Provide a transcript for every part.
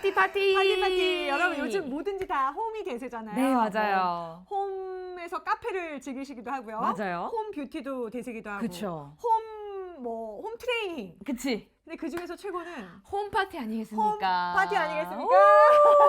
파티 파티. 파티 파티. 여러분 요즘 뭐든지 다 홈이 대세잖아요. 네 맞아요. 뭐 홈에서 카페를 즐기시기도 하고요. 맞아요. 홈 뷰티도 되시기도 하고. 그쵸. 홈뭐 홈 트레이닝. 그치. 근데 그 중에서 최고는 홈 파티 아니겠습니까? 홈 파티 아니겠습니까?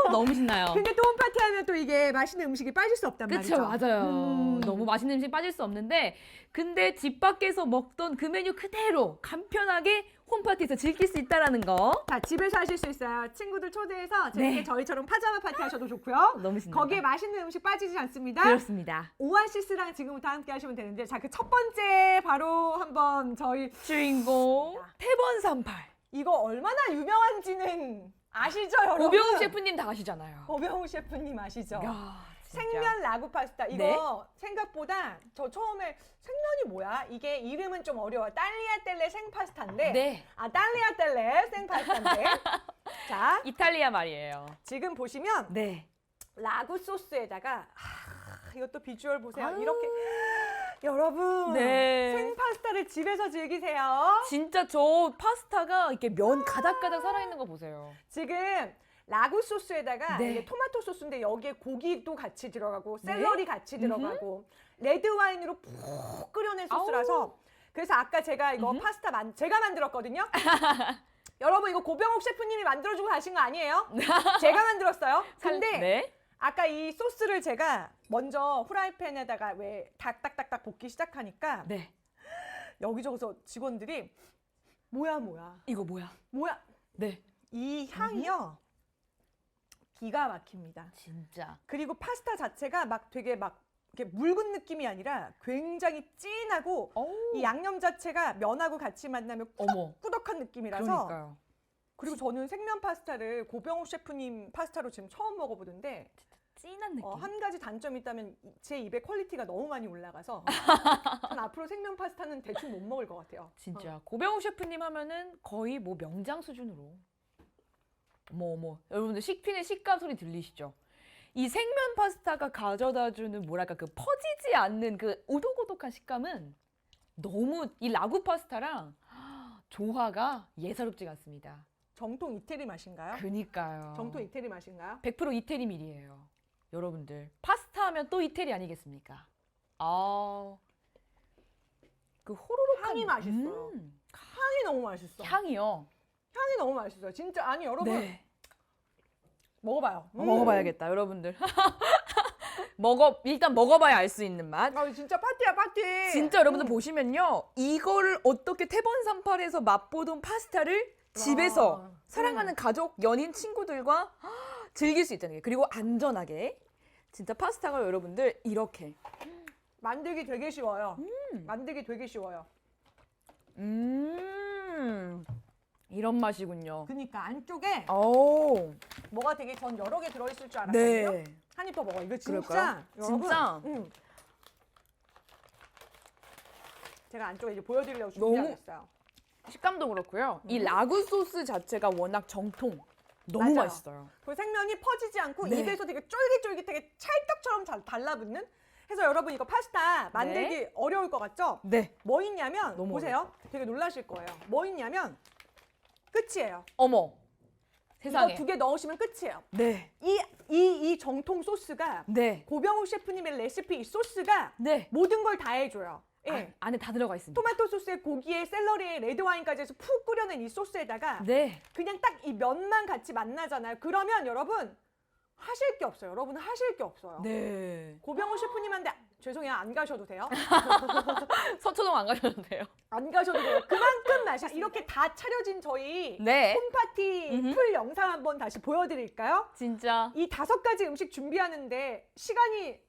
오, 너무 신나요. 근데 또 홈 파티 하면 또 이게 맛있는 음식이 빠질 수 없단 그쵸 말이죠. 맞아요. 음. 너무 맛있는 음식 빠질 수 없는데 근데 집 밖에서 먹던 그 메뉴 그대로 간편하게 홈파티에서 즐길 수 있다라는 거 자 집에서 하실 수 있어요. 친구들 초대해서 재밌게 네. 저희처럼 파자마 파티 하셔도 좋고요. 너무 신나. 거기에 맛있는 음식 빠지지 않습니다. 그렇습니다. 오아시스랑 지금부터 함께 하시면 되는데 자 그 첫 번째 바로 한번 저희 주인공 태번삼팔 이거 얼마나 유명한지는 아시죠 여러분? 오병우 셰프님 다 아시잖아요. 오병우 셰프님 아시죠? 야, 진짜. 생면 라구 파스타 이거 네. 생각보다 저 처음에 생면이 뭐야? 이게 이름은 좀 어려워. 딸리아 텔레 생 파스타인데 네 아 딸리아 텔레 생 파스타인데 자 이탈리아 말이에요. 지금 보시면 네. 라구 소스에다가 아, 이것도 비주얼 보세요. 아유. 이렇게 여러분 네. 생 파스타를 집에서 즐기세요. 진짜 저 파스타가 이렇게 면 가닥가닥 살아있는 거 보세요. 지금 라구 소스에다가 네. 이게 토마토 소스인데 여기에 고기도 같이 들어가고 네. 샐러리 같이 들어가고 레드 와인으로 푹 끓여낸 소스라서 그래서 아까 제가 이거. 파스타 만 제가 만들었거든요. 여러분 이거 고병욱 셰프님이 만들어주고 가신 거 아니에요? 제가 만들었어요. 근데 네. 아까 이 소스를 제가 먼저 후라이팬에다가 왜 닭딱딱딱 볶기 시작하니까 네. 여기저기서 직원들이 뭐야 뭐야 이거 뭐야? 뭐야 네. 이 향이요 기가 막힙니다. 진짜. 그리고 파스타 자체가 막 되게 막 이렇게 묽은 느낌이 아니라 굉장히 진하고 어우. 이 양념 자체가 면하고 같이 만나면 어머. 꾸덕꾸덕한 느낌이라서 그러니까요. 그리고 저는 생면 파스타를 고병욱 셰프님 파스타로 지금 처음 먹어보는데 진한 느낌. 어, 한 가지 단점이 있다면 이- 제 입에 퀄리티가 너무 많이 올라가서 전 앞으로 생면 파스타는 대충 못 먹을 것 같아요. 진짜 고병우 셰프님 하면은 거의 뭐 명장 수준으로. 어머 어머 여러분들 식핀의 식감 소리 들리시죠? 이 생면 파스타가 가져다주는 뭐랄까 그 퍼지지 않는 그 오독오독한 식감은 너무 이 라구 파스타랑 조화가 예사롭지가 않습니다. 정통 이태리 맛인가요? 그니까요. 정통 이태리 맛인가요? 100% 이태리 밀이에요. 여러분들 파스타 하면 또 이태리 아니겠습니까? 아. 그 호로록한 향이 맛있어요. 음, 향이 너무 맛있어. 향이요. 향이 너무 맛있어요. 진짜 아니 여러분 네. 먹어봐요. 음. 먹어봐야겠다, 여러분들. 먹어 일단 먹어봐야 알 수 있는 맛. 아 진짜 파티야 파티. 진짜 여러분들 음. 보시면요, 이거를 어떻게 태번삼팔에서 맛보던 파스타를 집에서 아, 사랑하는 가족, 연인, 친구들과 즐길 수 있다는 게 그리고 안전하게 진짜 파스타가 여러분들 이렇게 만들기 되게 쉬워요. 음. 만들기 되게 쉬워요. 음 이런 맛이군요. 그러니까 안쪽에 오, 뭐가 되게 전 여러 개 들어있을 줄 알았거든요. 네. 한 입 더 먹어. 이거 진짜 그럴까요? 여러분, 진짜? 음. 제가 안쪽에 이제 보여드리려고 너무- 준비하겠어요. 식감도 그렇고요. 이 라구 소스 자체가 워낙 정통. 너무 맞아요. 맛있어요. 그 생면이 퍼지지 않고 네. 입에서 되게 쫄깃쫄깃하게 찰떡처럼 잘 달라붙는. 해서 여러분 이거 파스타 만들기 어려울 것 같죠? 네. 뭐 있냐면 너무 보세요. 되게 놀라실 거예요. 뭐 있냐면 끝이에요. 어머. 세상에. 이거 두 개 넣으시면 끝이에요. 네. 이 이 이 정통 소스가 네. 고병우 셰프님의 레시피 이 소스가 네. 모든 걸 다 해줘요. 예. 아, 안에 다 들어가 있습니다. 토마토 소스에 고기에 샐러리에 레드 와인까지 해서 푹 끓여낸 이 소스에다가 네. 그냥 딱 이 면만 같이 만나잖아요. 그러면 여러분 하실 게 없어요. 여러분 하실 게 없어요. 네. 고병우 셰프님한테 죄송해요 안 가셔도 돼요. 서초동 안 가셔도 돼요. 안 가셔도 돼요. 그만큼 맛있. 이렇게 다 차려진 저희 네. 홈파티. 풀 영상 한번 다시 보여드릴까요? 진짜. 이 다섯 가지 음식 준비하는데 시간이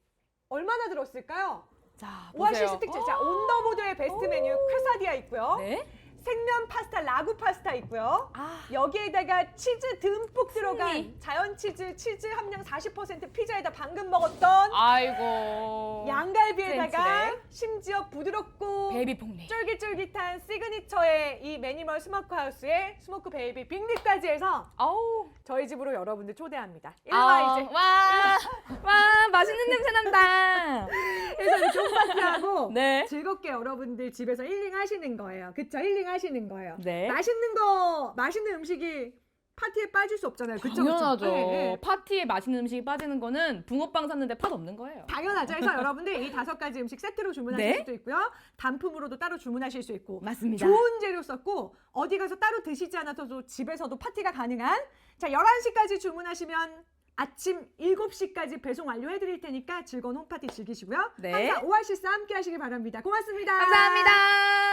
얼마나 들었을까요? 자, 오아시스. 특제 자 온더보드의 베스트 메뉴 퀘사디아 있고요. 네. 생면 파스타 라구 파스타 있고요. 아. 여기에다가 치즈 듬뿍 들어간 풍미. 자연 치즈 치즈 함량 40% 피자에다 방금 먹었던 아이고. 양갈비에다가 프렌치네. 심지어 부드럽고 베이비 폭리. 쫄깃쫄깃한 시그니처의 이 매니멀 스모크 하우스에 스모크 베이비 빅리까지 해서 아우. 저희 집으로 여러분들 초대합니다. 아, 일와 이제 와. 와, 맛있는 냄새 난다. 그래서 이렇게 홈파티하고 네. 즐겁게 여러분들 집에서 힐링 하시는 거예요. 그쵸? 힐링 하시는 거예요. 네. 맛있는 거, 맛있는 음식이 파티에 빠질 수 없잖아요. 그쵸? 그쵸? 당연하죠. 네, 네. 파티에 맛있는 음식이 빠지는 거는 붕어빵 샀는데 팥 없는 거예요. 당연하죠. 그래서 여러분들 이 다섯 가지 음식 세트로 주문하실 네. 수도 있고요. 단품으로도 따로 주문하실 수 있고 맞습니다. 좋은 재료 썼고 어디 가서 따로 드시지 않아서도 집에서도 파티가 가능한 자 11시까지 주문하시면 아침 7시까지 배송 완료해 드릴 테니까 즐거운 홈파티 즐기시고요. 네. 항상 오아시스 함께 하시길 바랍니다. 고맙습니다. 감사합니다.